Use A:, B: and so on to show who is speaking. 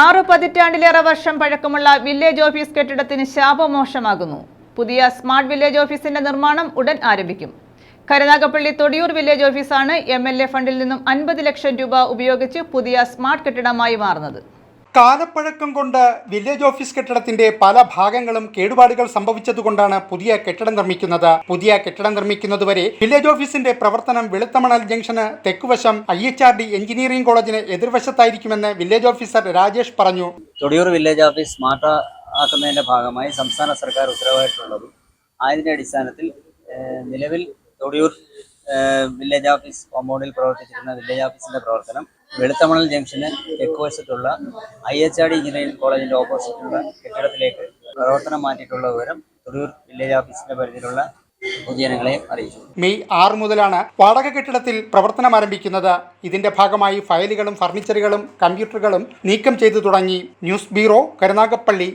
A: ആറു പതിറ്റാണ്ടിലേറെ വർഷം പഴക്കമുള്ള വില്ലേജ് ഓഫീസ് കെട്ടിടത്തിന് ശാപമോശമാകുന്നു പുതിയ സ്മാർട്ട് വില്ലേജ് ഓഫീസിന്റെ നിർമ്മാണം ഉടൻ ആരംഭിക്കും. കരുനാഗപ്പള്ളി തൊടിയൂർ വില്ലേജ് ഓഫീസാണ് എം എൽ എ ഫണ്ടിൽ നിന്നും അൻപത് ലക്ഷം രൂപ ഉപയോഗിച്ച് പുതിയ സ്മാർട്ട് കെട്ടിടമായി മാറുന്നത്.
B: കാലപ്പഴക്കം കൊണ്ട് വില്ലേജ് ഓഫീസ് കെട്ടിടത്തിന്റെ പല ഭാഗങ്ങളും കേടുപാടുകൾ സംഭവിച്ചതുകൊണ്ടാണ് പുതിയ കെട്ടിടം നിർമ്മിക്കുന്നത്. പുതിയ കെട്ടിടം നിർമ്മിക്കുന്നതുവരെ വില്ലേജ് ഓഫീസിന്റെ പ്രവർത്തനം വെളുത്തമണൽ ജംഗ്ഷന് തെക്കുവശം I H R D engineering കോളേജിന് എതിർവശത്തായിരിക്കുമെന്ന് വില്ലേജ് ഓഫീസർ രാജേഷ് പറഞ്ഞു.
C: തൊടിയൂർ വില്ലേജ് ഓഫീസ് സ്മാർട്ട് ആക്കുന്നതിന്റെ ഭാഗമായി സംസ്ഥാന സർക്കാർ ഉത്തരവായിട്ടുള്ളതും. ആയതിന്റെ അടിസ്ഥാനത്തിൽ നിലവിൽ തൊടിയൂർ വില്ലേജ് ഓഫീസ് കോമ്പൗണ്ടിൽ പ്രവർത്തിച്ചിരുന്ന വില്ലേജ് ഓഫീസിന്റെ പ്രവർത്തനം വെളുത്തമണൽ ജംഗ്ഷന് തെക്കുവശത്തുള്ള I H R D engineering കോളേജിന്റെ ഓപ്പോസിറ്റുള്ള കെട്ടിടത്തിലേക്ക് പ്രവർത്തനം മാറ്റിയിട്ടുള്ള വിവരം തൊടിയൂർ വില്ലേജ് ഓഫീസിന്റെ പരിധിയിലുള്ള പൊതുജനങ്ങളെയും അറിയിച്ചു.
B: മെയ് ആറ് മുതലാണ് വാടക കെട്ടിടത്തിൽ പ്രവർത്തനം ആരംഭിക്കുന്നത്. ഇതിന്റെ ഭാഗമായി ഫയലുകളും ഫർണിച്ചറുകളും കമ്പ്യൂട്ടറുകളും നീക്കം ചെയ്തു തുടങ്ങി. News bureau Karunagappally.